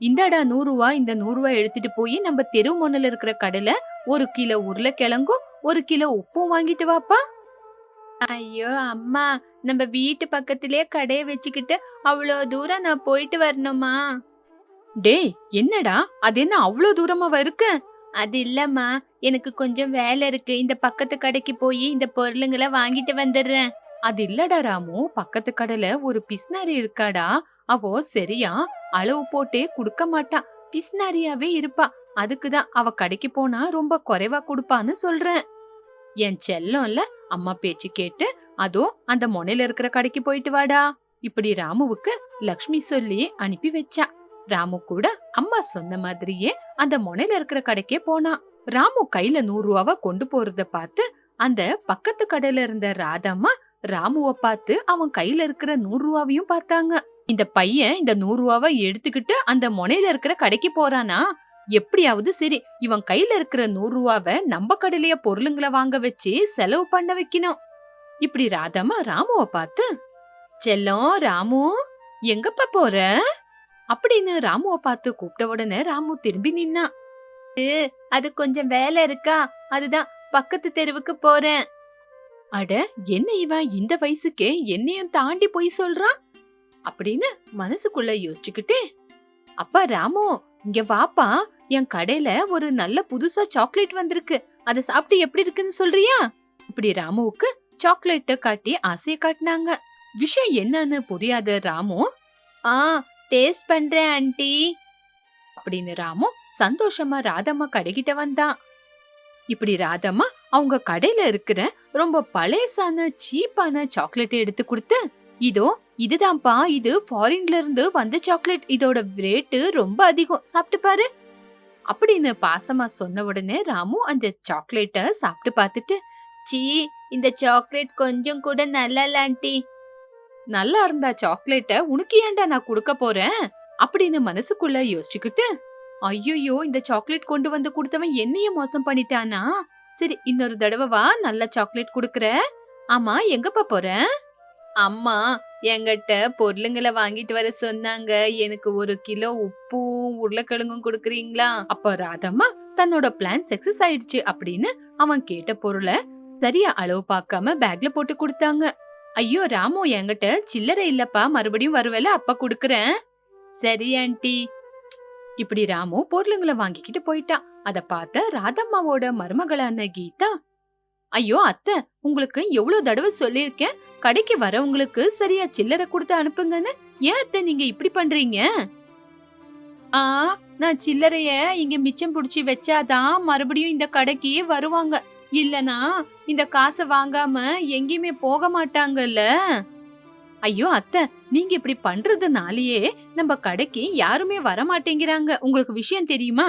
இந்தாடா நூறு ரூபா இந்த நூறு ரூபாய் எடுத்துட்டு போய் நம்ம தெரு முனையில இருக்கிற கடையில ஒரு கிலோ உருளைக்கிழங்கும் ஒரு கிலோ உப்பும் வாங்கிட்டு வாப்பா. ஐயோ அம்மா நம்ம வீட்டு பக்கத்திலே கடையை வச்சுக்கிட்டு அவ்வளோ தூரம் நான் போயிட்டு வரணுமா? டேய் என்னடா? அது என்ன அவ்வளோ தூரமா இருக்கு? அது இல்லம்மா எனக்கு கொஞ்சம் வேலை இருக்கு. இந்த பக்கத்து கடைக்கு போய் இந்த பொருளுங்களை வாங்கிட்டு வந்துடுறேன். அது இல்லடா ராமு பக்கத்து கடையில ஒரு பிஸ்னாரி இருக்காடா. அவோ சரியா அளவு போட்டே குடுக்க மாட்டா. பிஸ்னாரியாவே இருப்பா. அதுக்குதான் அவ கடைக்கு போனா ரொம்ப குறைவா கொடுப்பான்னு சொல்றேன். என் செல்லம்ல அம்மா பேச்சு கேட்டு அதோ அந்த முனையில இருக்கிற கடைக்கு போயிட்டு வாடா. இப்படி ராமுவுக்கு லக்ஷ்மி சொல்லி அனுப்பி வச்சா. ராமு கூட அம்மா சொன்ன மாதிரியே அந்த முனையில இருக்கிற கடைக்கே போனா. ராமு கையில நூறு ரூபாவ கொண்டு போறத பார்த்து அந்த பக்கத்து கடையில இருந்த ராதம்மா ராமுவ பார்த்து அவன் கையில இருக்கிற நூறு ரூபாவையும் பார்த்தாங்க. இந்த பையன் இந்த நூறு ரூபாவை எடுத்துக்கிட்டு அந்த முனையில இருக்கிற கடைக்கு போறானா? எப்படியாவது சரி இவன் கையில இருக்கிற நூறு ரூபாவை நம்ம கடையிலேயே பொருளுங்களை வாங்க வச்சு செலவு பண்ண வைக்கணும். இப்படி ராதம்மா ராமுவ பார்த்து செல்லம் ராமு எங்கப்பா போற? அப்படின்னு ராமுவ பார்த்து கூப்பிட்ட உடனே ராமு திரும்பி நின்னா அது கொஞ்சம் வேலை இருக்கா? அதுதான் பக்கத்து தெருவுக்கு போறேன். அட என்ன இவன்? இந்த வயசுக்கே என்னையும் தாண்டி போய் சொல்றான்? அப்படின்னு மனசுக்குள்ள யோசிச்சுக்கிட்டே அப்பா ராமு இங்க வாப்பா என் கடையில ஒரு நல்ல புதுசா சாக்லேட் வந்திருக்கு. அதை சாப்பிட்டு எப்படி இருக்குன்னு சொல்றியா? இப்படி ராமுவுக்கு சாக்லேட்ட காட்டி ஆசைய காட்டினாங்க. விஷயம் என்னன்னு புரியாத ராமு ஆ டேஸ்ட் பண்றேன் ஆண்டி அப்படின்னு ராமு சந்தோஷமா ராதம்மா கடைகிட்ட வந்தான் இப்படி ராதம்மா அவங்க கடையில இருக்கிற ரொம்ப பழசான சீப்பான சாக்லேட்டை எடுத்து கொடுத்து இதோ இதுதான்ப்பா இது ஃபாரின்ல இருந்து வந்த சாக்லேட். இதோட ரேட்டு ரொம்ப அதிகம். சாப்பிட்டு பாரு. அப்படின்னு பாசமா சொன்ன உடனே ராமு அந்த சாக்லேட்டை சாப்பிட்டு பார்த்துட்டு சீ இந்த சாக்லேட் கொஞ்சம் கூட நல்லா இல்ல ஆண்டி. நல்லா இருந்தா சாக்லேட்டை உனக்கு ஏன்டா நான் கொடுக்க போறேன்? அப்படின்னு மனசுக்குள்ள யோசிச்சுக்கிட்டு ஐயோயோ இந்த சாக்லேட் கொண்டு வந்து கொடுத்தவன் என்னைய மோசம் பண்ணிட்டானா? சரி இன்னொரு தடவை வா நல்ல சாக்லேட் கொடுக்குற? ஆமா எங்கப்பா போறேன் அம்மா என்கிட்ட பொருளுங்களை வாங்கிட்டு வர சொன்னாங்க. எனக்கு ஒரு கிலோ உப்பும் உருளைக்கிழங்கும் கொடுக்குறீங்களா? அப்ப ராதம்மா தன்னோட பிளான் சக்சஸ் ஆயிடுச்சு அப்படின்னு அவன் கேட்ட பொருளை சரியா அளவு பார்க்காம பேக்ல போட்டு கொடுத்தாங்க. ஐயோ ராமு என்கிட்ட சில்லறை இல்லப்பா மறுபடியும் வருவேல அப்ப குடுக்கறேன். சரி ஆண்டி. இப்படி ராமு பொருளுங்களை வாங்கிக்கிட்டு போயிட்டான் அத பார்த்த ராதம்மாவோட மருமகளான கீதா ஐயோ அத்தை உங்களுக்கு எவ்வளவு தடவை சொல்லியிருக்கேன். கடைக்கு வரவங்களுக்கு சரியா சில்லறை கொடுத்து அனுப்புங்கன்னு. ஏன் அத்தை நீங்க இப்படி பண்றீங்க? ஆ நான் சில்லறைய இங்க மிச்சம் புடிச்சு வச்சாதான் மறுபடியும் இந்த கடைக்கு வருவாங்க. இல்லனா இந்த காசை வாங்காம எங்கேயுமே போக மாட்டாங்கல்ல? ஐயோ அத்தை நீங்க இப்படி பண்றதுனாலயே நம்ம கடைக்கு யாருமே வர மாட்டேங்கிறாங்க உங்களுக்கு விஷயம் தெரியுமா?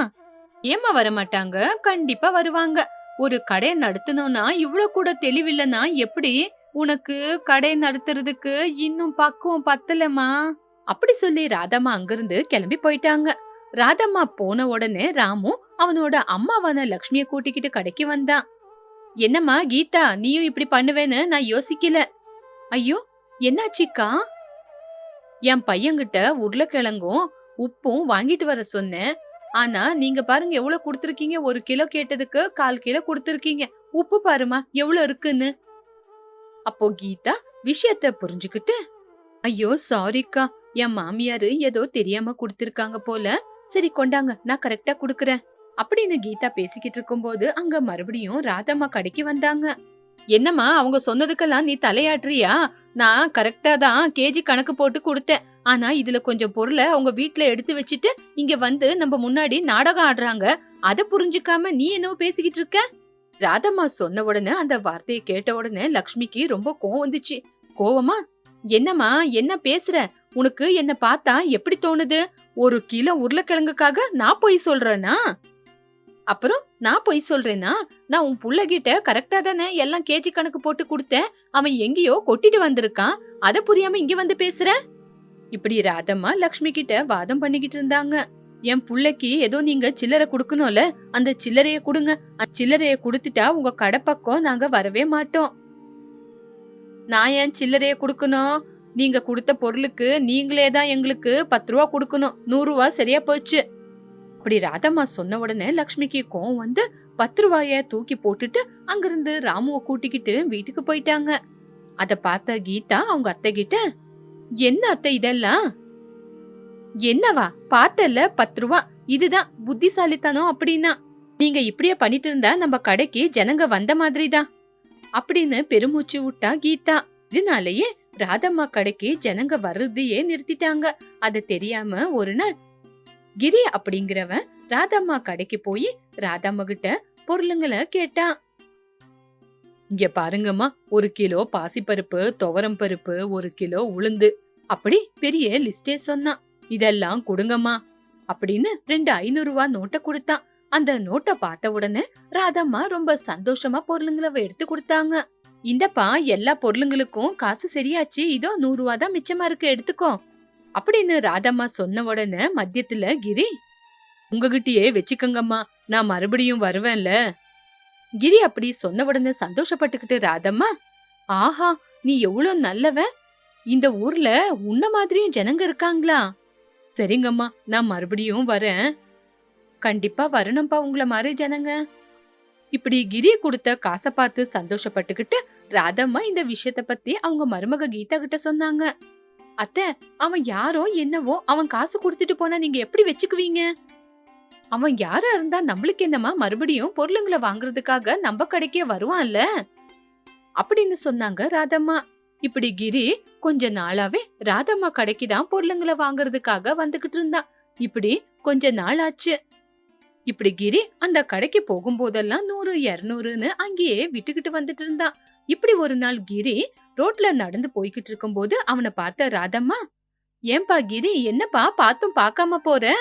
ஏமா வர மாட்டாங்க கண்டிப்பா வருவாங்க. ஒரு கடை நடத்தணும்னா இவ்வளோ கூட தெளிவில்லைன்னா எப்படி? உனக்கு கடை நடத்துறதுக்கு இன்னும் பக்குவம் பத்தலமா? அப்படி சொல்லி ராதம்மா அங்கிருந்து கிளம்பி போயிட்டாங்க. ராதம்மா போன உடனே ராமு அவனோட அம்மாவான லக்ஷ்மிய கூட்டிக்கிட்டு கடைக்கு வந்தான் என்னம்மா கீதா நீயும் இப்படி பண்ணுவேன்னு நான் யோசிக்கல. ஐயோ என்னாச்சிக்கா? என் பையன்கிட்ட உருளைக்கிழங்கும் உப்பும் வாங்கிட்டு வர சொன்னேன். ஆனா நீங்க பாருங்க எவ்வளவு கொடுத்துருக்கீங்க? ஒரு கிலோ கேட்டதுக்கு கால் கிலோ கொடுத்துருக்கீங்க. உப்பு பாருமா எவ்வளவு இருக்குன்னு? அப்போ கீதா விஷயத்த புரிஞ்சுக்கிட்டு ஐயோ சாரிக்கா என் மாமியாரு ஏதோ தெரியாம கொடுத்திருக்காங்க போல. சரி கொண்டாங்க நான் கரெக்டா குடுக்கறேன். அப்படின்னு கீதா பேசிக்கிட்டு இருக்கும்போது அங்க மறுபடியும் ராதம்மா கடைக்கு வந்தாங்க. என்னம்மா அவங்க சொன்னதுக்கெல்லாம் நீ தலையாட்டுறியா? நான் கரெக்டா தான் கேஜி கணக்கு போட்டு கொடுத்தேன். ஆனா இதுல கொஞ்சம் பொருளை அவங்க வீட்ல எடுத்து வச்சுட்டு இங்க வந்து நம்ம முன்னாடி நாடகம் ஆடுறாங்க. அத புரிஞ்சுக்காம நீ என்னவோ பேசிக்கிட்டு இருக்க? ராதம்மா சொன்ன உடனே அந்த வார்த்தையை கேட்ட உடனே லக்ஷ்மிக்கு ரொம்ப கோவம் வந்துச்சு. கோவமா? என்னம்மா? என்ன பேசுற? உனக்கு என்ன பார்த்தா எப்படி தோணுது? ஒரு கிலோ உருளைக்கிழங்குக்காக நான் போய் சொல்றேனா? அப்புறம் நான் பொய் சொல்றேனா நான் உன் புள்ளகிட்ட கரெக்டா தானே எல்லாம் கேஜி கணக்கு போட்டு கொடுத்தேன். அவன் எங்கேயோ கொட்டிட்டு வந்திருக்கான். அத புரியாம இங்க வந்து பேசுற? இப்படி ராதம்மா லக்ஷ்மி கிட்ட வாதம் பண்ணிக்கிட்டு இருந்தாங்க. என் புள்ளைக்கு ஏதோ நீங்க சில்லறை கொடுக்கணும்ல அந்த சில்லறைய கொடுங்க. அந்த சில்லறைய கொடுத்துட்டா உங்க கடை பக்கம் நாங்க வரவே மாட்டோம். நான் ஏன் சில்லறைய கொடுக்கணும்? நீங்க கொடுத்த பொருளுக்கு நீங்களே தான் எங்களுக்கு பத்து ரூபா கொடுக்கணும். நூறு ரூபா சரியா போச்சு. அப்படி ராதம்மா சொன்ன உடனே லக்ஷ்மிக்கு கோவம் வந்து பத்து ரூபாய தூக்கி போட்டுட்டு அங்கிருந்து ராமுவை கூட்டிக்கிட்டு வீட்டுக்கு போயிட்டாங்க. அத பார்த்த கீதா அவங்க அத்தை கிட்ட என்ன அத்தை இதெல்லாம்? என்னவா? பார்த்தல பத்து ரூபா. இதுதான் புத்திசாலித்தனம் அப்படின்னா. நீங்க இப்படியே பண்ணிட்டு இருந்தா நம்ம கடைக்கு ஜனங்க வந்த மாதிரி தான் அப்படின்னு பெருமூச்சு விட்டா கீதா. இதனாலயே ராதம்மா கடைக்கு ஜனங்க வர்றதையே நிறுத்திட்டாங்க. அது தெரியாம ஒரு நாள் கிரி அப்படிங்கிறவன் ராதம்மா கடைக்கு போய் ராதம்மா கிட்ட பொருளுங்களை கேட்டான். இங்க பாருங்கம்மா ஒரு கிலோ பாசிப்பருப்பு துவரம் பருப்பு ஒரு கிலோ உளுந்து அப்படி பெரிய லிஸ்டே சொன்னான். இதெல்லாம் கொடுங்கம்மா அப்படின்னு ரெண்டு ஐநூறு ரூபா நோட்டை கொடுத்தான். அந்த நோட்டை பார்த்த உடனே ராதம்மா ரொம்ப சந்தோஷமா பொருளுங்களை எடுத்து கொடுத்தாங்க. இந்தப்பா எல்லா பொருளுங்களுக்கும் காசு சரியாச்சு இதோ நூறு ரூபா தான் மிச்சமா இருக்கு எடுத்துக்கோ. அப்படின்னு ராதம்மா சொன்ன உடனே மத்தியத்துல கிரி உங்ககிட்டயே வச்சுக்கோங்கம்மா. நான் மறுபடியும் வருவேன்ல. கிரி அப்படி சொன்ன உடனே சந்தோஷப்பட்டுக்கிட்டு ராதம்மா ஆஹா நீ எவ்வளோ நல்லவ. இந்த ஊர்ல உன்ன மாதிரியும் ஜனங்க இருக்காங்களா. சரிங்கம்மா நான் மறுபடியும் வரேன். கண்டிப்பா வரணும்ப்பா உங்கள மாதிரி ஜனங்க. இப்படி கிரி கொடுத்த காசை பார்த்து சந்தோஷப்பட்டுக்கிட்டு ராதம்மா இந்த விஷயத்த பத்தி அவங்க மருமக கீதா கிட்ட சொன்னாங்க. அத்தை அவன் யாரோ என்னவோ அவன் காசு கொடுத்துட்டு போனா நீங்க எப்படி வச்சுக்குவீங்க? அவன் யாரா இருந்தா நம்மளுக்கு என்னமா மறுபடியும் பொருளுங்களை வாங்குறதுக்காக நம்ம கடைக்கே வருவான்ல? அப்படின்னு சொன்னாங்க ராதம்மா. இப்படி கிரி கொஞ்ச நாளாவே ராதம்மா கடைக்கு தான் பொருளுங்களை வாங்குறதுக்காக வந்துகிட்டு இருந்தான் இப்படி கொஞ்ச நாள் ஆச்சு. இப்படி கிரி அந்த கடைக்கு போகும்போதெல்லாம் நூறு இருநூறுன்னு அங்கேயே விட்டுக்கிட்டு வந்துட்டு இருந்தான் இப்படி ஒரு நாள் கிரி ரோட்ல நடந்து போய்கிட்டு இருக்கும்போது அவனை பார்த்த ராதம்மா ஏன்பா கிரி என்னப்பா பார்த்தும் பார்க்காம போற?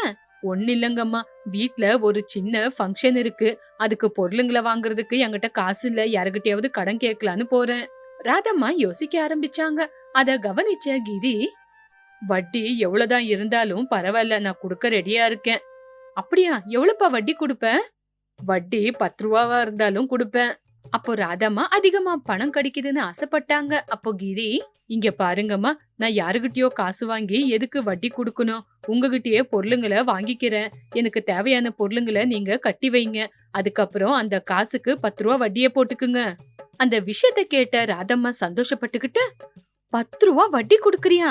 ஒன்னு இல்லங்கம்மா. வீட்ல ஒரு சின்ன ஃபங்க்ஷன் இருக்கு. அதுக்கு பொருளுங்களை வாங்குறதுக்கு என்கிட்ட காசு இல்ல. யாருகிட்டயாவது கடன் கேட்கலான்னு போறேன். ராதம்மா யோசிக்க ஆரம்பிச்சாங்க. அத கவனிச்ச கிரி வட்டி எவ்வளவுதான் இருந்தாலும் பரவாயில்ல. நான் கொடுக்க ரெடியா இருக்கேன். அப்படியா? எவ்வளவுப்பா வட்டி கொடுப்ப? வட்டி பத்து ரூபாவா இருந்தாலும் கொடுப்பேன். அப்போ ராதாமா அதிகமா பணம் கிடைக்குதுன்னு ஆசைப்பட்டாங்க. அப்போ கிரி இங்க பாருங்கம்மா நான் யாருகிட்டயோ காசு வாங்கி எதுக்கு வட்டி கொடுக்கணும்? உங்ககிட்டயே பொருளுங்களை வாங்கிக்கிறேன். எனக்கு தேவையான பொருளுங்களை நீங்க கட்டி வைங்க. அதுக்கப்புறம் அந்த காசுக்கு பத்து ரூபா வட்டியை போட்டுக்குங்க. அந்த விஷயத்த கேட்ட ராதம்மா சந்தோஷப்பட்டுக்கிட்டு பத்து ரூபா வட்டி கொடுக்கறியா?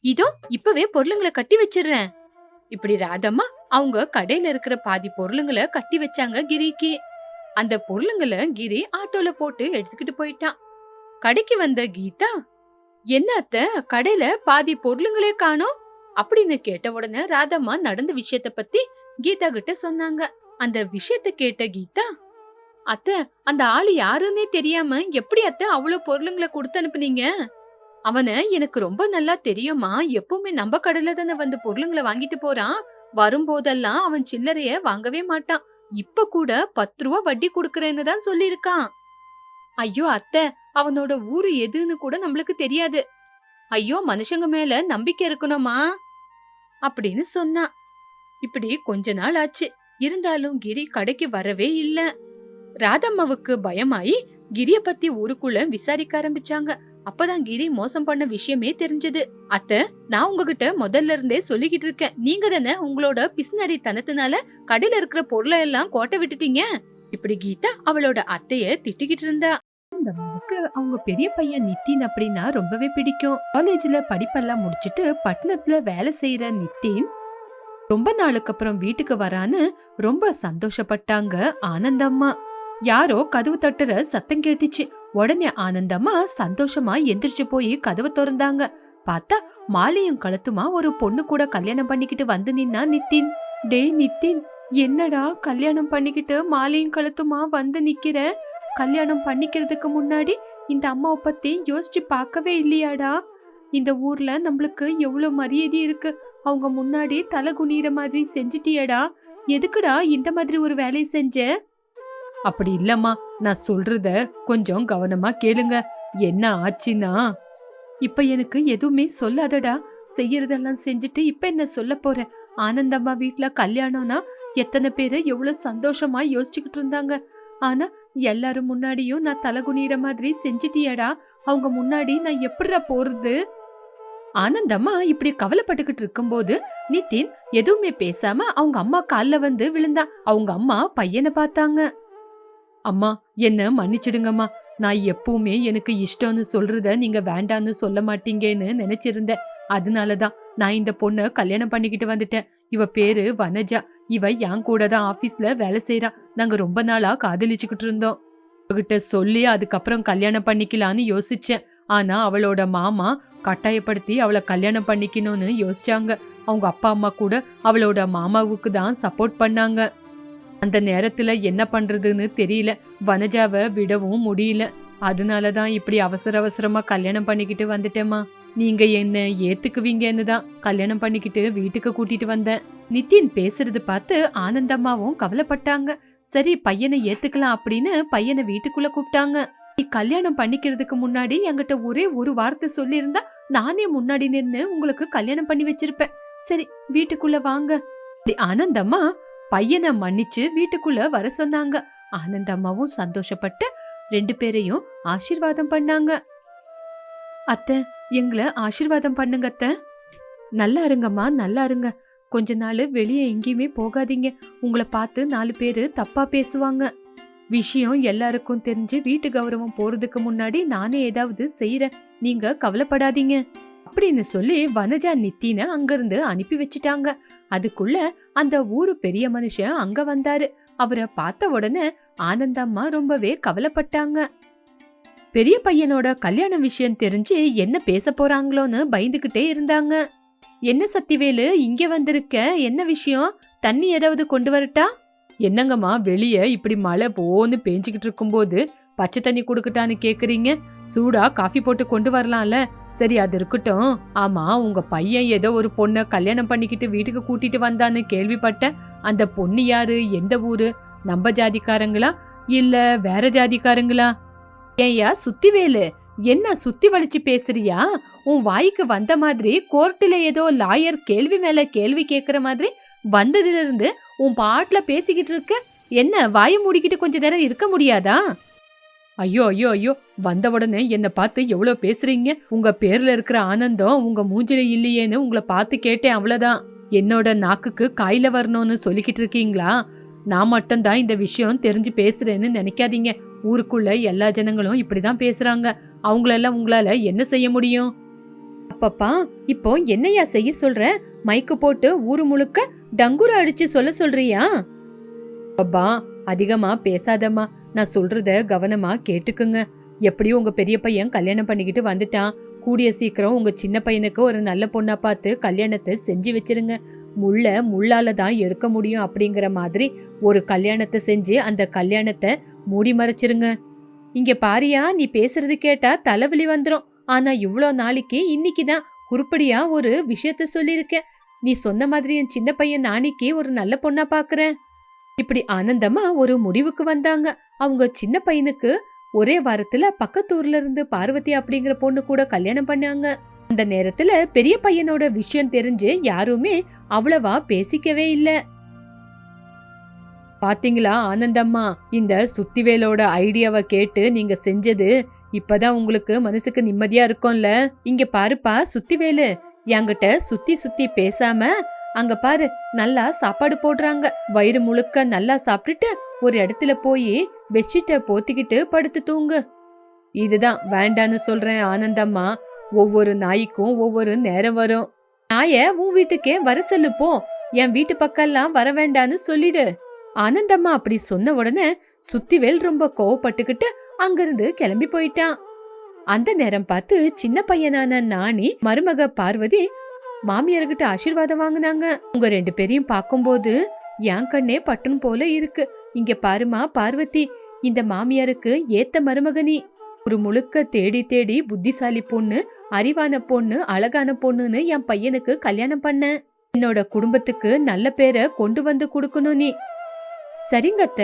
இதோ இப்பவே பொருளுங்களை கட்டி வச்சிடுறேன். இப்படி ராதம்மா அவங்க கடையில இருக்கிற பாதி பொருளுங்களை கட்டி வச்சாங்க கிரிக்கு. அந்த பொருளுங்களை கிரி ஆட்டோல போட்டு எடுத்துக்கிட்டு போயிட்டான். கடைக்கு வந்த கீதா என்ன அத்த கடையில பாதி பொருளுங்களே காணோம்? அப்படின்னு கேட்ட உடனே ராதம்மா நடந்த விஷயத்த பத்தி கீதா கிட்ட சொன்னாங்க. அந்த விஷயத்த கேட்ட கீதா அத்த அந்த ஆளு யாருன்னே தெரியாம எப்படி அத்த அவ்வளவு பொருளுங்களை கொடுத்து அனுப்புனீங்க? அவனை எனக்கு ரொம்ப நல்லா தெரியுமா எப்பவுமே நம்ம கடையில தானே வந்து பொருளுங்களை வாங்கிட்டு போறான். வரும்போதெல்லாம் அவன் சில்லறைய வாங்கவே மாட்டான். இப்ப கூட பத்து ரூபா வட்டி கொடுக்கறேன்னு தான் சொல்லியிருக்கான். ஐயோ அத்தை அவனோட ஊரு எதுன்னு கூட நம்மளுக்கு தெரியாது. ஐயோ மனுஷங்க மேல நம்பிக்கை இருக்கணுமா? அப்படின்னு சொன்னான். இப்படி கொஞ்ச நாள் ஆச்சு. இருந்தாலும் கிரி கடைக்கு வரவே இல்ல. ராதம்மாவுக்கு பயமாயி கிரிய பத்தி ஊருக்குள்ள விசாரிக்க ஆரம்பிச்சாங்க. அப்பதான் கிரி மோசம் பண்ண விஷயமே தெரிஞ்சது. அத்த நான் உங்ககிட்ட முதல்ல இருந்தே சொல்லிக்கிட்டு இருக்கேன். நீங்க தானே உங்களோட பிஸ்னரி தனத்தினால கடையில இருக்கிற பொருளை எல்லாம் கோட்டை விட்டுட்டீங்க. இப்படி கீதா அவளோட அத்தைய திட்டிக்கிட்டு இருந்தா. இந்த அம்மாவுக்கு அவங்க பெரிய பையன் நித்தின் அப்படின்னா ரொம்பவே பிடிக்கும். காலேஜ்ல படிப்பெல்லாம் முடிச்சிட்டு பட்டணத்துல வேலை செய்யற நித்தின் ரொம்ப நாளுக்கு அப்புறம் வீட்டுக்கு வரான்னு ரொம்ப சந்தோஷப்பட்டாங்க ஆனந்தம்மா யாரோ கதவு தட்டுற சத்தம் கேட்டுச்சு. உடனே ஆனந்தம்மா சந்தோஷமா எந்திரிச்சு போய் கதவு திறந்தாங்க. பார்த்தா மாலையும் கழுத்துமா ஒரு பொண்ணு கூட கல்யாணம் பண்ணிக்கிட்டு வந்து நின்னா நித்தின். டேய் நித்தின் என்னடா கல்யாணம் பண்ணிக்கிட்டு மாலையும் கழுத்துமா வந்து நிக்கிற? கல்யாணம் பண்ணிக்கிறதுக்கு முன்னாடி இந்த அம்மாவை பத்தி யோசிச்சு பார்க்கவே இல்லையாடா? இந்த ஊர்ல நம்மளுக்கு எவ்வளவு மரியாதை இருக்கு. அவங்க முன்னாடி தலை குனிகிற மாதிரி செஞ்சிட்டியடா. எதுக்குடா இந்த மாதிரி ஒரு வேலையை செஞ்ச? அப்படி இல்லம்மா நான் சொல்றத கொஞ்சம் கவனமா கேளுங்க. என்ன ஆச்சுன்னா? இப்ப எனக்கு எதுவுமே சொல்லாதடா. செய்யறதெல்லாம் செஞ்சுட்டு இப்ப என்ன சொல்ல போற? ஆனந்தம்மா வீட்ல கல்யாணம்னா எத்தனை பேரு எவ்வளவு சந்தோஷமா யோசிச்சுக்கிட்டு இருந்தாங்க. ஆனா எல்லாரும் முன்னாடியும் நான் தலை குனிகிற மாதிரி செஞ்சிட்டியடா. அவங்க முன்னாடி நான் எப்படிடா போறது? ஆனந்தம்மா இப்படி கவலைப்பட்டுக்கிட்டு இருக்கும்போது நிதின் எதுவுமே பேசாம அவங்க அம்மா கால்ல வந்து விழுந்தா. அவங்க அம்மா பையனை பார்த்தாங்க. அம்மா என்ன மன்னிச்சிடுங்கம்மா. நான் எப்பவுமே எனக்கு இஷ்டம்னு சொல்றத நீங்க வேண்டான்னு சொல்ல மாட்டீங்கன்னு நினைச்சிருந்தேன். அதனாலதான் நான் இந்த பொண்ணை கல்யாணம் பண்ணிக்கிட்டு வந்துட்டேன். இவ பேரு வனஜா. இவ என் கூட தான் ஆபீஸ்ல வேலை செய்யறா நாங்க ரொம்ப நாளா காதலிச்சுக்கிட்டு இருந்தோம். அவகிட்ட சொல்லி அதுக்கப்புறம் கல்யாணம் பண்ணிக்கலான்னு யோசிச்சேன். ஆனா அவளோட மாமா கட்டாயப்படுத்தி அவளை கல்யாணம் பண்ணிக்கணும்னு யோசிச்சாங்க. அவங்க அப்பா அம்மா கூட அவளோட மாமாவுக்கு தான் சப்போர்ட் பண்ணாங்க. அந்த நேரத்துல என்ன பண்றதுன்னு தெரியல. வனஜாவை விடவும் முடியல. அதனால தான் இப்படி அவசர அவசரமா கல்யாணம் பண்ணிக்கிட்டு வந்துட்டேம்மா. நீங்க என்ன ஏத்துக்குவீங்கன்னு தான் கல்யாணம் பண்ணிக்கிட்டு வீட்டுக்கு கூட்டிட்டு வந்தேன். நித்தின் பேசுறது பார்த்து ஆனந்தம்மாவும் கவலைப்பட்டாங்க. சரி பையனை ஏத்துக்கலாம் அப்படின்னு பையனை வீட்டுக்குள்ள கூப்பிட்டாங்க. நீ கல்யாணம் பண்ணிக்கிறதுக்கு முன்னாடி என்கிட்ட ஒரே ஒரு வார்த்தை சொல்லியிருந்தா நானே முன்னாடி நின்னு உங்களுக்கு கல்யாணம் பண்ணி வச்சிருப்பேன். சரி வீட்டுக்குள்ள வாங்க. ஆனந்தம்மா பையனை மன்னிச்சு வீட்டுக்குள்ள வர சொன்னாங்க. ஆனந்தம்மாவும் சந்தோஷப்பட்டு ரெண்டு பேரையும் ஆசீர்வாதம் பண்ணாங்க. அத்தை எங்களை ஆசீர்வாதம் பண்ணுங்க அத்தை. நல்லா இருங்கம்மா நல்லா இருங்க. கொஞ்ச நாள் வெளியே எங்கேயுமே போகாதீங்க. உங்களை பார்த்து நாலு பேர் தப்பா பேசுவாங்க. விஷயம் எல்லாருக்கும் தெரிஞ்சு வீட்டு கௌரவம் போறதுக்கு முன்னாடி நானே ஏதாவது செய்யறேன் நீங்க கவலைப்படாதீங்க. அப்படின்னு சொல்லி வனஜா நித்தின அங்கிருந்து அனுப்பி வச்சிட்டாங்க. அதுக்குள்ள அந்த ஊரு பெரிய மனுஷன் அங்க வந்தாரு. அவரை பார்த்த உடனே ஆனந்தம்மா ரொம்பவே கவலைப்பட்டாங்க. பெரிய பையனோட கல்யாண விஷயம் தெரிஞ்சு என்ன பேச போறாங்களோன்னு பயந்துகிட்டே இருந்தாங்க. என்ன சத்திவேலு இங்க வந்திருக்க? என்ன விஷயம்? தண்ணி ஏதாவது கொண்டு வரட்டா? என்னங்கம்மா வெளியே இப்படி மழை போன்னு பேஞ்சுக்கிட்டு இருக்கும்போது பச்சை தண்ணி கொடுக்கட்டான்னு கேக்குறீங்க. சூடா காஃபி போட்டு கொண்டு வரலாம்ல. சரி அது இருக்கட்டும். ஆமா உங்க பையன் ஏதோ ஒரு பொண்ணை கல்யாணம் பண்ணிக்கிட்டு வீட்டுக்கு கூட்டிட்டு வந்தான்னு கேள்விப்பட்டேன். அந்த பொண்ணு யாரு? எந்த ஊரு? நம்ம ஜாதிக்காரங்களா? இல்ல வேற ஜாதிக்காரங்களா? ஏய்யா சுத்திவேலு என்ன சுத்தி வலிச்சு பேசுறியா? உன் வாய்க்கு வந்த மாதிரி கோர்ட்டுல ஏதோ லாயர் கேள்வி மேல கேள்வி கேக்குற மாதிரி வந்ததுல இருந்து உன் பாட்டுல பேசிக்கிட்டு இருக்க? என்ன வாயை மூடிக்கிட்டு கொஞ்ச நேரம் இருக்க முடியாதா? ஐயோ ஐயோ ஐயோ வந்தவுடனே என்னை பார்த்து எவ்வளோ பேசுறீங்க? உங்க பேர்ல இருக்கிற ஆனந்தம் உங்க மூஞ்சில இல்லையேன்னு உங்களை பார்த்து கேட்டேன் அவ்வளோதான் என்னோட நாக்குக்கு காயில வரணும்னு சொல்லிக்கிட்டு இருக்கீங்களா? நான் மட்டும்தான் இந்த விஷயம் தெரிஞ்சு பேசுறேன்னு நினைக்காதீங்க. ஊருக்குள்ள எல்லா ஜனங்களும் இப்படிதான் பேசுறாங்க. அவங்களெல்லாம் உங்களால என்ன செய்ய முடியும்? அப்பப்பா இப்போ என்னையா செய்ய சொல்ற? மைக்கு போட்டு ஊரு முழுக்க டங்குரு அடிச்சு சொல்ல சொல்றியா? அப்பா அதிகமா பேசாதம்மா. நான் சொல்றத கவனமா கேட்டுக்குங்க. எப்படியும் உங்க பெரிய பையன் கல்யாணம் பண்ணிக்கிட்டு வந்துட்டான். கூடிய சீக்கிரம் உங்க சின்ன பையனுக்கு ஒரு நல்ல பொண்ணா பார்த்து கல்யாணத்தை செஞ்சு வச்சிருங்க. முள்ள முள்ளால தான் எடுக்க முடியும் அப்படிங்கிற மாதிரி ஒரு கல்யாணத்தை செஞ்சு அந்த கல்யாணத்தை மூடி மறைச்சிருங்க. இங்க பாரியா நீ பேசுறது கேட்டா தலைவலி வந்துடும் ஆனா இவ்வளோ நாளைக்கு இன்னைக்கு தான் உருப்படியா ஒரு விஷயத்த சொல்லியிருக்க நீ சொன்ன மாதிரி என் சின்ன பையன் நாளைக்கு ஒரு நல்ல பொண்ணா பாக்குறேன் இப்படி ஆனந்தமா ஒரு முடிவுக்கு வந்தாங்க. அவங்க சின்ன பையனுக்கு ஒரே வாரத்துல பக்கத்தூர்ல இருந்து பார்வதி அப்படிங்கிற பொண்ணு கூட கல்யாணம் பண்ணாங்க. அந்த நேரத்துல பெரிய பையனோட விஷயம் தெரிஞ்சு யாருமே அவ்வளவா பேசிக்கவே இல்ல. பாத்தீங்களா ஆனந்தம்மா இந்த சுத்திவேலோட ஐடியாவை கேட்டு நீங்க செஞ்சது இப்பதான் உங்களுக்கு மனசுக்கு நிம்மதியா இருக்கும்ல. இங்க பாருப்பா சுத்திவேலு என்கிட்ட சுத்தி சுத்தி பேசாம அங்க பாரு நல்லா சாப்பாடு போடுறாங்க. வயிறு முழுக்க நல்லா சாப்பிட்டுட்டு ஒரு இடத்துல போய் பெட்ஷீட்டை போத்திக்கிட்டு படுத்து தூங்கு. இதுதான் வேண்டான்னு சொல்றேன் ஆனந்தம்மா. ஒவ்வொரு நாய்க்கும் ஒவ்வொரு நேரம் வரும். நாய உன் வீட்டுக்கே வர சொல்லுப்போ என் வீட்டு பக்கம்லாம் வர வேண்டான்னு சொல்லிடு. ஆனந்தம்மா அப்படி சொன்ன உடனே சுத்திவேல் ரொம்ப கோவப்பட்டுக்கிட்டு அங்கிருந்து கிளம்பி போயிட்டான். அந்த நேரம் பார்த்து சின்ன பையனான நாணி மருமக பார்வதி மாமியார்கிட்ட ஆசீர்வாதம் வாங்குனாங்க. உங்க ரெண்டு பேரையும் பார்க்கும்போது என் கண்ணே பட்டன் போல இருக்கு. இங்க பாருமா பார்வதி. இந்த மாமியாருக்கு ஏத்த மருமகனி. ஒரு முழுக்க தேடி தேடி புத்திசாலி பொண்ணு அறிவான பொண்ணு அழகான பொண்ணுன்னு என் பையனுக்கு கல்யாணம் பண்ண. என்னோட குடும்பத்துக்கு நல்ல பேரை கொண்டு வந்து கொடுக்கணும் நீ. சரிங்கத்த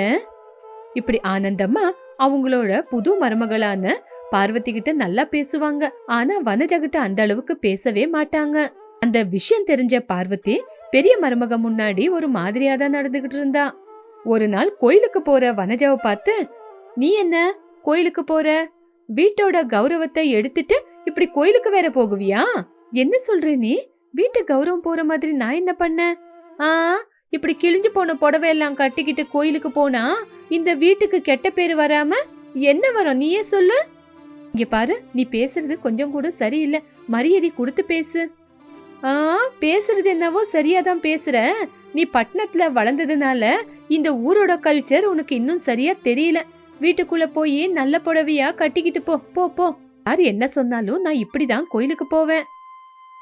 இப்படி ஆனந்தம்மா அவங்களோட புது மருமகளான பார்வதி கிட்ட நல்லா பேசுவாங்க. ஆனா வனஜா கிட்ட அந்த அளவுக்கு பேசவே மாட்டாங்க. அந்த விஷயம் தெரிஞ்ச பார்வதி பெரிய மருமக முன்னாடி ஒரு மாதிரியா தான் நடந்துகிட்டு இருந்தா. ஒரு நாள் கோயிலுக்கு போற வனஜாவை பார்த்து நீ என்ன? கோயிலுக்கு போற? வீட்டோட கௌரவத்தை எடுத்துட்டு இப்படி கோயிலுக்கு வேற போகுவியா? என்ன சொல்ற நீ? வீட்டு கௌரவம் போற மாதிரி நான் என்ன பண்ண? ஆ இப்படி கிழிஞ்சு போன புடவை எல்லாம் கட்டிக்கிட்டு கோயிலுக்கு போனா இந்த வீட்டுக்கு கெட்ட பேர் வராம என்ன வரும்? நீயே சொல்லு. இங்க பாரு நீ பேசுறது கொஞ்சம் கூட சரியில்லை. மரியாதை கொடுத்து பேசு. ஆ பேசுறது என்னவோ சரியா தான் பேசுற. நீ பட்டணத்துல வளர்ந்ததுனால இந்த ஊரோட கல்ச்சர் உனக்கு இன்னும் சரியா தெரியல. வீட்டுக்குள்ள போய் நல்ல புடவையா கட்டிக்கிட்டு போ போ போ. யார் என்ன சொன்னாலும் நான் இப்படிதான் கோயிலுக்கு போவேன்.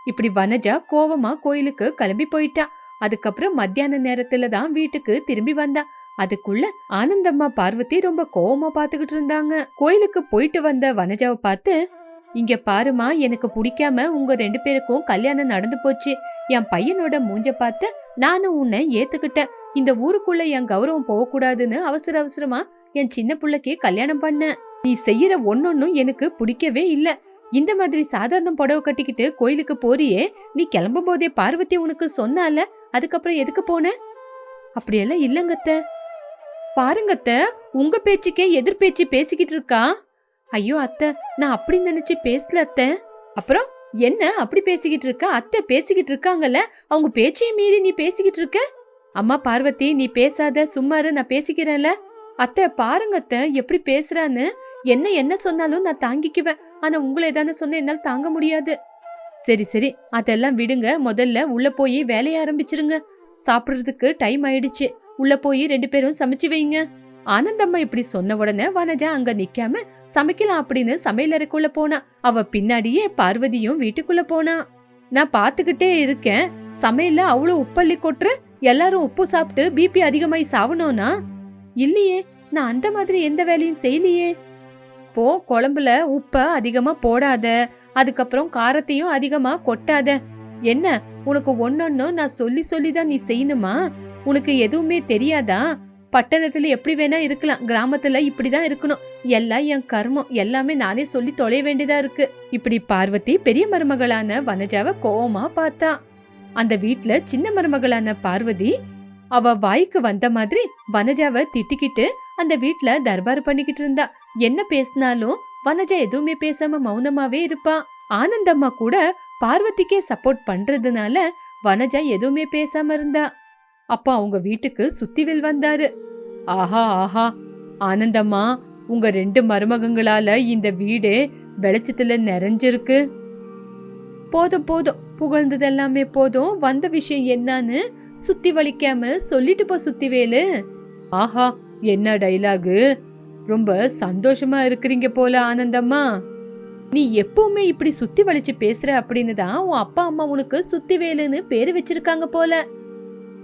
இப்படி வனஜா கோவமா கோயிலுக்கு கிளம்பி போயிட்டா. அதுக்கப்புறம் மத்தியான நேரத்துல தான் வீட்டுக்கு திரும்பி வந்தா. அதுக்குள்ள ஆனந்தம்மா பார்வதி ரொம்ப கோவமா பாத்துக்கிட்டு இருந்தாங்க. கோயிலுக்கு போயிட்டு வந்த வனஜாவை பார்த்து இங்க பாருமா எனக்கு பிடிக்காம உங்க ரெண்டு பேருக்கும் கல்யாணம் நடந்து போச்சு. என் பையனோட மூஞ்ச பார்த்து நானும் உன்னை ஏத்துக்கிட்டேன். இந்த ஊருக்குள்ள என் கௌரவம் போகக்கூடாதுன்னு அவசர அவசரமா என் சின்ன பிள்ளைக்கு கல்யாணம் பண்ண நீ செய்யற ஒன்னொன்னும் எனக்கு பிடிக்கவே இல்ல. இந்த மாதிரி சாதாரண புடவை கட்டிக்கிட்டு கோயிலுக்கு போறியே நீ கிளம்பும் போதே பார்வதி உனக்கு சொன்னால அதுக்கப்புறம் எதுக்கு போன? அப்படியெல்லாம் இல்லங்கத்த பாருங்கத்த உங்க பேச்சுக்கே எதிர் பேச்சு பேசிக்கிட்டு இருக்கா? ஐயோ அத்தை நான் அப்படி நினைச்சு பேசல அத்தை. அப்புறம் என்ன அப்படி பேசிக்கிட்டு இருக்க? அத்தை பேசிக்கிட்டு இருக்காங்கல்ல அவங்க பேச்சையும் மீறி நீ பேசிக்கிட்டு இருக்க? அம்மா பார்வதி நீ பேசாத சும்மாரு நான் பேசிக்கிறேன்ல. அத்தை பாருங்க அத்தை எப்படி பேசுறான்னு. என்ன என்ன சொன்னாலும் நான் தாங்கிக்குவேன். ஆனா உங்களை ஏதாவது சொன்ன என்னால் தாங்க முடியாது. சரி சரி அதெல்லாம் விடுங்க. முதல்ல உள்ள போய் வேலைய ஆரம்பிச்சிருங்க. சாப்பிடுறதுக்கு டைம் ஆயிடுச்சு. உள்ள போய் ரெண்டு பேரும் சமைச்சு வைங்க. ஆனந்தம்மா இப்படி சொன்ன உடனே வனஜா அங்க நிக்காம சமைக்கலாம் அப்படின்னு சமையலறைக்குள்ள போனா. அவ பின்னாடியே பார்வதியும் வீட்டுக்குள்ள போனா. நான் பாத்துக்கிட்டே இருக்கேன். சமையல்ல அவ்வளவு உப்பள்ளி கொட்டுற? எல்லாரும் உப்பு சாப்பிட்டு பிபி அதிகமாயி சாவணும்னா? இல்லையே நான் அந்த மாதிரி எந்த வேலையும் செய்யலையே. போ குழம்புல உப்ப அதிகமா போடாத. அதுக்கப்புறம் காரத்தையும் அதிகமா கொட்டாத. என்ன உனக்கு ஒன்னொன்னும் நான் சொல்லி சொல்லி தான் நீ செய்யணுமா? உனக்கு எதுவுமே தெரியாதா? பட்டணத்துல எப்படி வேணா இருக்கலாம். கிராமத்துல இப்படிதான் இருக்கணும். எல்லாம் என் கர்மம். எல்லாமே நானே சொல்லி தொலைய வேண்டியதா இருக்கு. இப்படி பார்வதி பெரிய மருமகளான வனஜாவை கோவமா பார்த்தா. அந்த வீட்ல சின்ன மருமகளான பார்வதி அவ வாய்க்கு வந்த மாதிரி வனஜாவை திட்டிக்கிட்டு அந்த வீட்ல தர்பார் பண்ணிக்கிட்டு இருந்தா. என்ன பேசினாலும் வனஜா எதுவுமே பேசாம மௌனமாவே இருப்பா. ஆனந்தம்மா கூட பார்வதிக்கே சப்போர்ட் பண்றதுனால வனஜா எதுவுமே பேசாம இருந்தா. அப்ப அவங்க வீட்டுக்கு சுத்திவில் வந்தாரு. ஆஹா ஆஹா. ஆனந்தம்மா உங்க ரெண்டு மருமகங்களால இந்த வீடு வெளிச்சத்துல நிறைஞ்சிருக்கு. போதும் போதும். புகழ்ந்தது எல்லாமே போதும். வந்த விஷயம் என்னன்னு சுத்தி வலிக்காம சொல்லிட்டு போ சுத்திவேலு. ஆஹா என்ன டைலாகு ரொம்ப சந்தோஷமா இருக்கிறீங்க போல ஆனந்தம்மா. நீ எப்பவுமே இப்படி சுத்தி வலிச்சு பேசுற அப்படின்னு தான் உன் அப்பா அம்மா உனக்கு சுத்தி வேலுன்னு பேரு வச்சிருக்காங்க போல.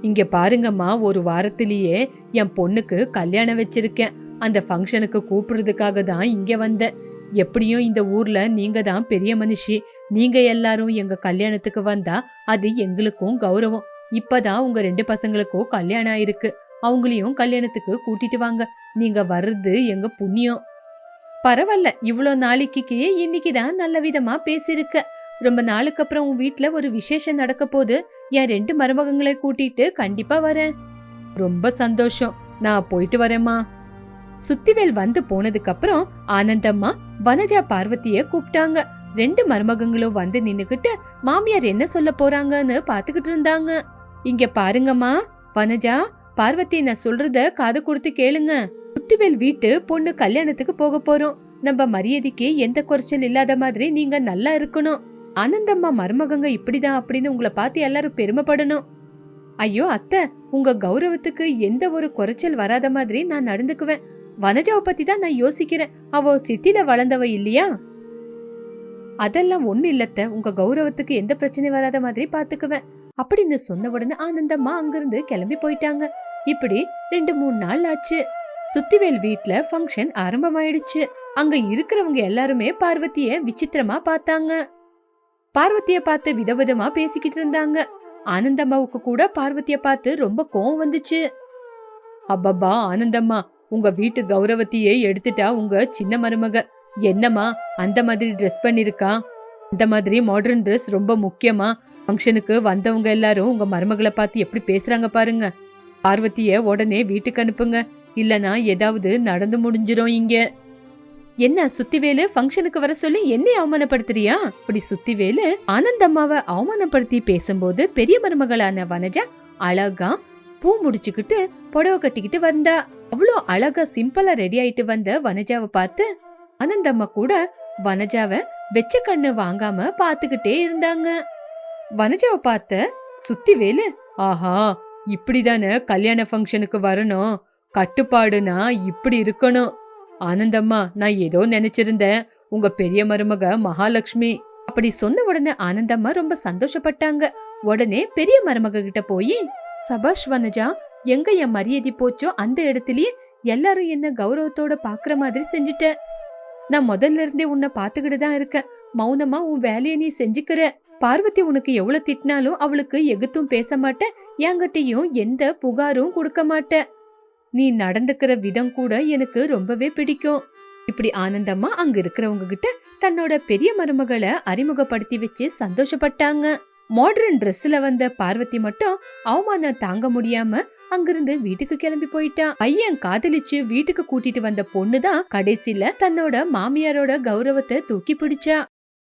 இங்க பாருங்கம்மா ஒரு வாரத்திலேயே என் பொண்ணுக்கு கல்யாணம் வச்சிருக்கேன். அந்த ஃபங்க்ஷனுக்கு கூப்பிடுறதுக்காக தான் இங்க வந்தேன். எப்படியும் இந்த ஊர்ல நீங்க தான் பெரிய மனுஷி. நீங்க எல்லாரும் எங்க கல்யாணத்துக்கு வந்தா அது எங்களுக்கும் கௌரவம். இப்பதான் உங்க ரெண்டு பசங்களுக்கும் கல்யாணம் ஆயிருக்கு. அவங்களையும் கல்யாணத்துக்கு கூட்டிட்டு வாங்க. நீங்க வர்றது எங்க புண்ணியம். பரவாயில்ல இவ்வளோ நாளைக்கு இன்னைக்கு தான் நல்ல விதமா பேசியிருக்க. ரொம்ப நாளுக்கு அப்புறம் உன் வீட்டில் ஒரு விசேஷம் நடக்க போது என் ரெண்டு மருமகங்களை கூட்டிட்டு கண்டிப்பா வரேன். ரொம்ப சந்தோஷம். நான் போயிட்டு வரேம்மா. சுத்திவேல் வந்து போனதுக்கு அப்புறம் ஆனந்தம்மா வனஜா பார்வதிய கூப்பிட்டாங்க. ரெண்டு மருமகங்களும் வந்து நின்னுக்கிட்டு மாமியார் என்ன சொல்ல போறாங்கன்னு பாத்துக்கிட்டு இருந்தாங்க. இங்க பாருங்கம்மா வனஜா பார்வதி நான் சொல்றத காது கொடுத்து கேளுங்க. சுத்திவேல் வீட்டு பொண்ணு கல்யாணத்துக்கு போக போறோம். நம்ம மரியாதைக்கு எந்த குறைச்சல் இல்லாத மாதிரி நீங்க நல்லா இருக்கணும். ஆனந்தம்மா மருமகங்க இப்படிதான் அப்படின்னு உங்களை பார்த்து எல்லாரும் பெருமைப்படணும். ஐயோ அத்தை உங்க கௌரவத்துக்கு எந்த ஒரு குறைச்சல் வராத மாதிரி நான் நடந்துக்குவேன். வனஜாவை பத்தி தான் நான் யோசிக்கிறேன். அவ சிட்டில வளர்ந்தவ இல்லையா? அதெல்லாம் ஒண்ணு இல்லத்த உங்க கௌரவத்துக்கு எந்த பிரச்சனை வராத மாதிரி பாத்துக்குவேன் அப்படின்னு சொன்ன உடனே ஆனந்தம்மா அங்கிருந்து கிளம்பி போயிட்டாங்க. இப்படி ரெண்டு மூணு நாள் ஆச்சு. சுத்திவேல் வீட்ல ஃபங்க்ஷன் ஆரம்பமாயிடுச்சு. அங்க இருக்கிறவங்க எல்லாருமே பார்வதிய விசித்திரமா பார்த்தாங்க. பார்வதிய பார்த்து விதவிதமா பேசிக்கிட்டு இருந்தாங்க. ஆனந்தம்மாவுக்கு கூட பார்வதிய பார்த்து ரொம்ப கோவம் வந்துச்சு. அப்பப்பா ஆனந்தம்மா உங்க வீட்டு கௌரவத்தையே எடுத்துட்டா உங்க சின்ன மருமக. என்னம்மா அந்த மாதிரி ட்ரெஸ் பண்ணிருக்கா? அந்த மாதிரி மாடர்ன் ட்ரெஸ் ரொம்ப முக்கியமா? ஃபங்க்ஷனுக்கு வந்தவங்க எல்லாரும் உங்க மருமகளை பார்த்து எப்படி பேசுறாங்க பாருங்க. பார்வதிய உடனே வீட்டுக்கு அனுப்புங்க. இல்லனா ஏதாவது நடந்து முடிஞ்சிரும் இங்கே. என்ன சுத்திவேலு ஃபங்க்ஷனுக்கு வர சொல்லி என்னை அவமானப்படுத்துறியா? அப்படி சுத்திவேலு ஆனந்தம்மாவை அவமானப்படுத்தி பேசும்போது பெரிய மருமகளான வனஜா அழகா பூ முடிச்சுக்கிட்டு புடவை கட்டிக்கிட்டு வந்தா. அவ்வளோ அழகா சிம்பிளா ரெடி ஆயிட்டு வந்த வனஜாவை பார்த்து ஆனந்தம்மா கூட வனஜாவை வெச்ச கண்ணு வாங்காம பாத்துக்கிட்டே இருந்தாங்க. வனஜாவை பார்த்த சுத்திவேலு ஆஹா இப்படிதானே கல்யாண ஃபங்க்ஷனுக்கு வரணும். கட்டுப்பாடுனா இப்படி இருக்கணும். ஆனந்தம்மா நான் ஏதோ நினைச்சிருந்தேன். உங்க பெரிய மருமக மகாலட்சுமி அப்படி சொன்ன உடனே ஆனந்தம்மா ரொம்ப சந்தோஷப்பட்டாங்க. உடனே பெரிய மருமக கிட்ட போய் சபாஷ் வனஜா எங்க என் மரியாதை போச்சோ அந்த இடத்துலயே எல்லாரும் என்ன கௌரவத்தோட பாக்குற மாதிரி செஞ்சுட்ட. நான் முதல்ல இருந்தே உன்னை பாத்துக்கிட்டு தான் இருக்கேன். மௌனமா உன் வேலையை நீ செஞ்சுக்கிற. பார்வதி உனக்கு எவ்வளவு திட்டினாலும் அவளுக்கு எகுத்தும் பேச மாட்டேன். என்கிட்டயும் எந்த புகாரும் கொடுக்க மாட்டேன். நீ நடந்துக்கிற விதம் கூட எனக்கு ரொம்பவே பிடிக்கும். இப்படி ஆனந்தமா அங்க இருக்கிறவங்க கிட்ட தன்னோட பெரிய மருமகளை அறிமுகப்படுத்தி வச்சு சந்தோஷப்பட்டாங்க. மாடர்ன் ட்ரெஸ்ல வந்த பார்வதி மட்டும் அவமானம் தாங்க முடியாம அங்கிருந்து வீட்டுக்கு கிளம்பி போயிட்டான் பையன் காதலிச்சு வீட்டுக்கு கூட்டிட்டு வந்த பொண்ணுதான் கடைசில தன்னோட மாமியாரோட கௌரவத்தை தூக்கி பிடிச்சா.